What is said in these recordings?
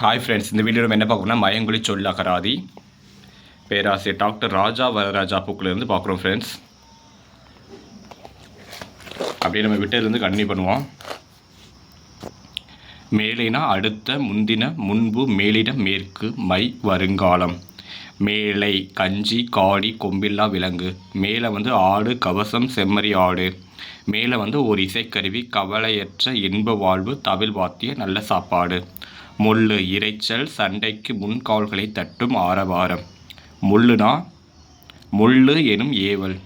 Hi friends இந்த video நம்ம என்ன பார்க்கணும்னா மயங்குழி சொல் அகராதி. பேராசிரியர் டாக்டர் ராஜா வரராஜா புக்கிலேருந்து பார்க்குறோம் ஃப்ரெண்ட்ஸ் அப்படியே நம்ம விட்டதுலேருந்து கண்டினியூ பண்ணுவோம். மேலேனா அடுத்த முந்தின முன்பு மேலிட மேற்கு மை வருங்காலம். மேலை கஞ்சி காடி கொம்பில்லா விலங்கு. மேலே வந்து ஆடு கவசம் செம்மறி ஆடு. மேலே வந்து ஒரு இசைக்கருவி கவலையற்ற இன்ப வாழ்வு தவில் வாத்திய நல்ல சாப்பாடு. முள்ளு இரைச்சல் சண்டைக்கு முன்கால்களை தட்டும் ஆரவாரம். முள்ளுனா முள்ளு எனும் ஏவல்.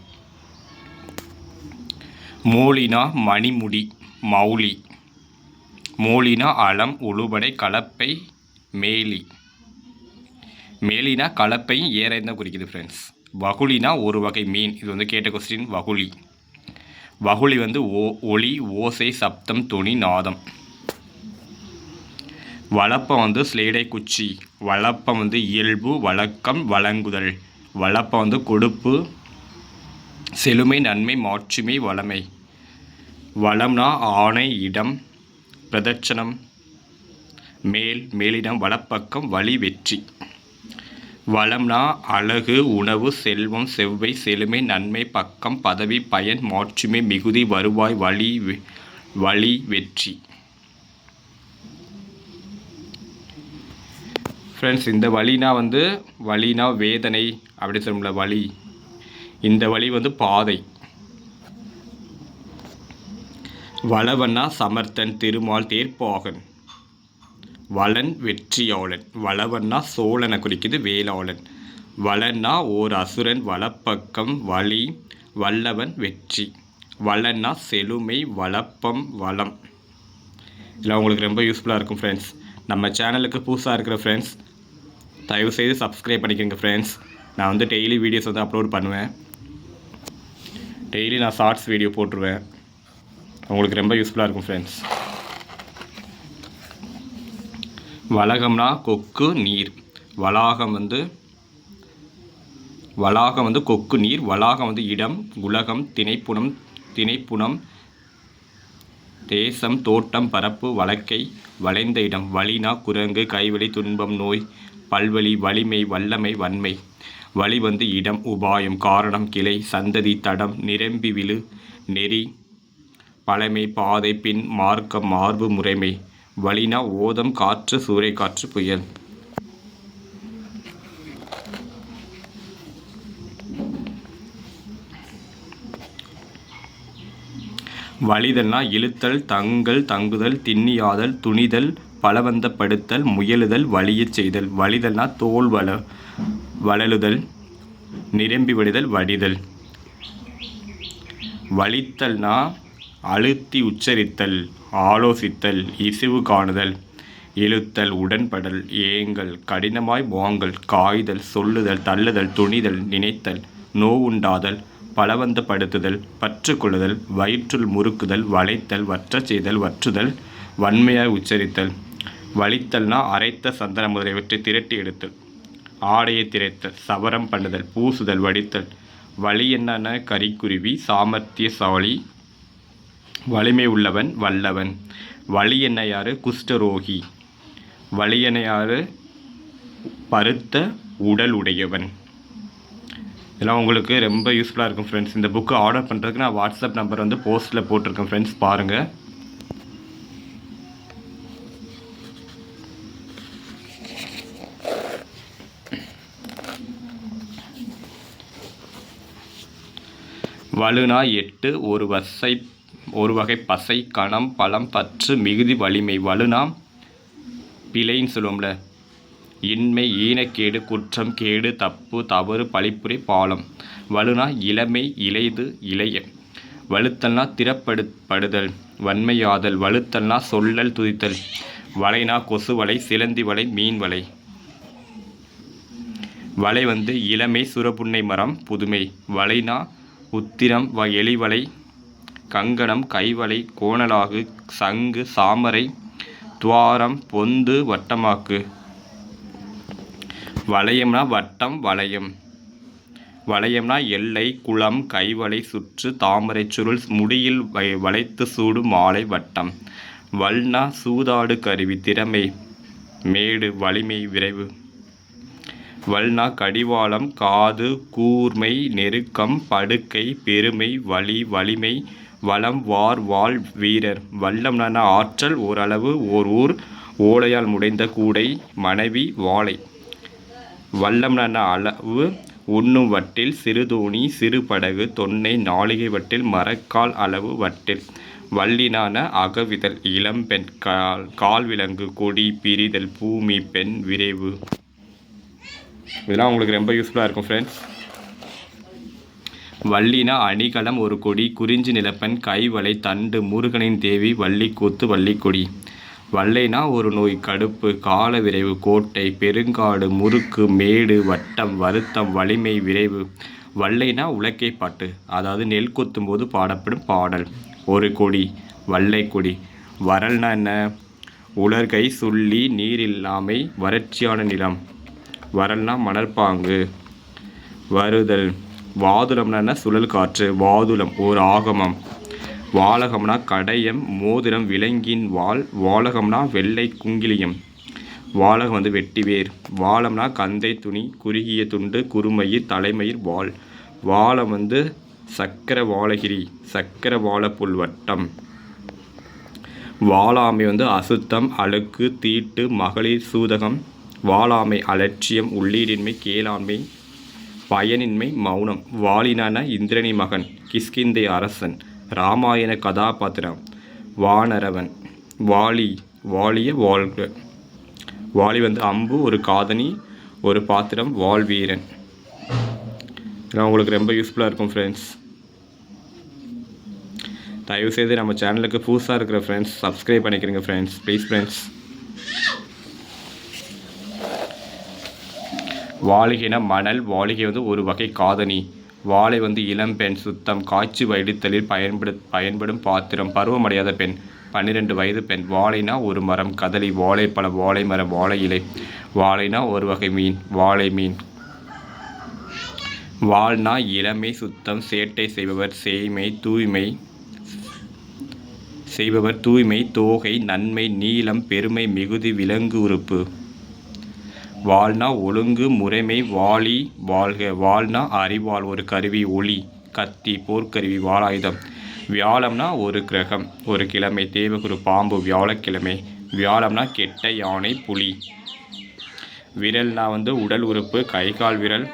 மோலினா மணிமுடி மௌலி. மோலினா அலம் உழுபடை கலப்பை மேலி. மேலினா கலப்பையும் ஏறையும் தான் குறிக்குது ஃப்ரெண்ட்ஸ் வகுலினா ஒரு வகை மீன். இது வந்து கேட்ட கொஸ்டின் வகுலி. வகுளி வந்து ஓ ஒளி ஓசை சப்தம் துணி நாதம். வளப்பம் வந்து ஸ்லேடை குச்சி வளப்பம் வந்து இயல்பு வழக்கம் வழங்குதல். வளப்பம் வந்து கொடுப்பு செழுமை நன்மை மாட்சிமை வளமை. வளம்னா ஆணை இடம் பிரதட்சணம் மேல் மேலிடம் வலப்பக்கம் வழி வெற்றி. வளம்னா அழகு உணவு செல்வம் செவ்வை செழுமை நன்மை பக்கம் பதவி பயன் மாட்சிமை மிகுதி வருவாய் வழி வெ- வழி வெற்றி. ஃப்ரெண்ட்ஸ் இந்த வழினா வந்து வழினா வேதனை அப்படி சொல்லும்ல வழி இந்த வழி வந்து பாதை. வளவன்னா சமர்த்தன் திருமால் தேர்ப்பாகன். வளன் வெற்றியாளன். வளவன்னா சோழனை குறிக்குது வேளாளன். வளன்னா ஓர் அசுரன் வலப்பக்கம் வழி வல்லவன் வெற்றி. வளன்னா செழுமை வளப்பம் வளம். இதில் உங்களுக்கு ரொம்ப யூஸ்ஃபுல்லாக இருக்கும் ஃப்ரெண்ட்ஸ் நம்ம சேனலுக்கு புதுசாக இருக்கிற ஃப்ரெண்ட்ஸ் தயவுசெய்து சப்ஸ்கிரைப் பண்ணிக்கோங்க ஃப்ரெண்ட்ஸ் நான் வந்து டெய்லி வீடியோஸ் வந்து அப்லோட் பண்ணுவேன். டெய்லி நான் ஷார்ட்ஸ் வீடியோ போட்டுருவேன். உங்களுக்கு ரொம்ப யூஸ்ஃபுல்லாக இருக்கும் ஃப்ரெண்ட்ஸ் வளகம்னா கொக்கு நீர். வளாகம் வந்து வளாகம் வந்து கொக்கு நீர். வளாகம் வந்து இடம் உலகம் திணைப்புணம் திணைப்புணம் தேசம் தோட்டம் பரப்பு வழக்கை வளைந்த இடம். வலினா குரங்கு கைவெளி துன்பம் நோய் பல்வழி வலிமை வல்லமை வன்மை. வழி வந்து இடம் உபாயம் காரணம் கிளை சந்ததி தடம் நிரம்பி விழு நெறி பழமை பாதை பின் மார்க்கம் மார்பு முறைமை. வழினா ஓதம் காற்று சூறை காற்று புயல். வழிதல்னா இழுத்தல் தங்கல் தங்குதல் திண்ணியாதல் துணிதல் பலவந்தப்படுத்தல் முயலுதல் வலியச் செய்தல் வழிதல்னா தோல் வள வளலுதல் நிரம்பி விடுதல் வடிதல். வலித்தல்னா அழுத்தி உச்சரித்தல் ஆலோசித்தல் இசிவு காணுதல். இழுத்தல் உடன்படல் ஏங்கல் கடினமாய் வாங்கல் காய்தல் சொல்லுதல் தள்ளுதல் துணிதல் நினைத்தல் நோவுண்டாதல் பலவந்தப்படுத்துதல் பற்றுக்கொள்ளுதல் வயிற்றுள் முறுக்குதல் வளைத்தல் வற்றச் செய்தல் வற்றுதல் வன்மையாய் உச்சரித்தல். வலித்தல்னா அரைத்த சந்தன முதலியவற்றை திரட்டி எடுத்தல். ஆடையை திரைத்தல் சவரம் பண்ணுதல் பூசுதல் வடித்தல். வலி என்னென்ன? கரிக்குருவி சாமர்த்தியசாலி வலிமை உள்ளவன் வல்லவன். வலி என்ன யாரு? குஷ்டரோகி. வலி என்ன பருத்த உடல் உடையவன். இதெல்லாம் உங்களுக்கு ரொம்ப யூஸ்ஃபுல்லாக இருக்கும் ஃப்ரெண்ட்ஸ் இந்த புக்கு ஆர்டர் பண்ணுறதுக்கு நான் வாட்ஸ்அப் நம்பர் வந்து போஸ்ட்டில் போட்டிருக்கேன் ஃப்ரெண்ட்ஸ் பாருங்கள் வலுனா எட்டு ஒரு வசை ஒரு வகை பசை கணம் பழம் பற்று மிகுதி வலிமை. வலுனா பிழைன்னு சொல்லுவோம்ல. இன்மை ஈனக்கேடு குற்றம் கேடு தப்பு தவறு பழிப்புரை பாலம். வலுனா இளமை இளைது இளைய. வலுத்தல்னா திறப்படுப்படுதல் வன்மையாதல். வலுத்தல்னா சொல்லல் துதித்தல். வலைனா கொசு வலை சிலந்தி வலை மீன் வலை வலை வந்து இளமை சுரபுன்னை மரம் புதுமை. வலைனா உத்திரம் வ எலிவலை கங்கணம் கைவலை கோணலாகு சங்கு சாமரை துவாரம் பொந்து வட்டமாக்கு. வளையம்னா வட்டம் வளையம். வளையம்னா எல்லை குளம் கைவலை சுற்று தாமரை சுருள் முடியில் வை- வளைத்து சூடும் மாலை வட்டம். வல்னா சூதாடு கருவி திறமை. மேடு வலிமை விரைவு. வல்னா கடிவாளம் காது கூர்மை நெருக்கம் படுக்கை பெருமை வலி வலிமை வளம் வார் வாழ் வீரர். வல்லம்னா ஆற்றல் ஓரளவு ஓர் ஊர் ஓலையால் முடைந்த கூடை மனைவி வாழை. வல்லம்னா அளவு உண்ணும் வட்டில் சிறுதோணி சிறுபடகு தொன்னை நாளிகை வட்டில் மரக்கால் அளவு வட்டில். வல்லினான அகவிதல் இளம்பெண் கால் கால் விலங்கு கொடி பிரிதல் பூமி பெண் விரைவு. இதெல்லாம் உங்களுக்கு ரொம்ப யூஸ்ஃபுல்லாக இருக்கும் ஃப்ரெண்ட்ஸ் வள்ளினா அணிகலம் ஒரு கொடி குறிஞ்சி நிலப்பெண் கைவளை தண்டு முருகனின் தேவி வள்ளிக்கூத்து வள்ளிக்கொடி வல்லைனா ஒரு நோய் கடுப்பு கால விரைவு கோட்டை பெருங்காடு முறுக்கு மேடு வட்டம் வருத்தம் வலிமை விரைவு. வல்லைனா உலக்கை பாட்டு அதாவது நெல் கொத்தும் போது பாடப்படும் பாடல். ஒரு கொடி வல்லை கொடி. வரல்னா என்ன? உலர்கை சுள்ளி நீரில்லாமை வறட்சியான நிலம். வரல்னா மணற்பாங்கு. வருதல். வாதுளம்னா என்ன? சுழல் காற்று. வாதுளம் ஓர் ஆகமம். வாலகம்னா கடையம் மோதிரம் விலங்கின் வால். வாலகம்னா வெள்ளை குங்கிலியம். வாலகம் வந்து வெட்டிவேர். வாழம்னா கந்தை துணி குறுகிய துண்டு குறுமயிர் தலைமயிர் வாள் வாழம் வந்து சக்கர வாழகிரி சக்கர வாழப்புல் வட்டம் வாளாமை வந்து அசுத்தம் அழுக்கு தீட்டு மகளிர் சூதகம். வாளாமை அலட்சியம் உள்ளீரின்மை கேளாண்மை பயனின்மை மௌனம். வாலினான இந்திரனி மகன் கிஷ்கிந்தை அரசன் ராமாயண கதாபாத்திரம் வானரவன். வாலி வாலிய வாழ்க. வாலி வந்து அம்பு ஒரு காதணி ஒரு பாத்திரம் வாழ்வீரன் இதெல்லாம் உங்களுக்கு ரொம்ப யூஸ்ஃபுல்லாக இருக்கும் ஃப்ரெண்ட்ஸ் தயவுசெய்து நம்ம சேனலுக்கு புதுசாக இருக்கிற ஃப்ரெண்ட்ஸ் சப்ஸ்கிரைப் பண்ணிக்கிறீங்க ஃப்ரெண்ட்ஸ் ப்ளீஸ் ஃப்ரெண்ட்ஸ் வாளிகைனா மணல் வாளிகை வந்து ஒரு வகை காதணி. வாழை வந்து இளம்பெண் சுத்தம் காய்ச்சி வடித்தலில் பயன்படு பயன்படும் பாத்திரம் பருவமடையாத பெண் பன்னிரெண்டு வயது பெண். வாழைனா ஒரு மரம் கதலி வாழைப்பழம் வாழை மரம் வாழை இலை. வாழைனா ஒரு வகை மீன் வாழை மீன். வாழ்னா இளமை சுத்தம் சேட்டை செய்பவர் சேய்மை தூய்மை செய்பவர் தூய்மை தோகை நன்மை நீளம் பெருமை மிகுதி விலங்கு உறுப்பு. வாழ்னா ஒழுங்கு முறைமை வாளி வாழ்க. வாழ்னா அறிவாள் ஒரு கருவி ஒளி கத்தி போர்க்கருவி வாளாயுதம். வியாழம்னா ஒரு கிரகம் ஒரு கிழமை தேவகுரு பாம்பு வியாழக்கிழமை. வியாழம்னா கெட்ட யானை புலி. விரல்னா வந்து உடல் உறுப்பு கை கால் விரல்.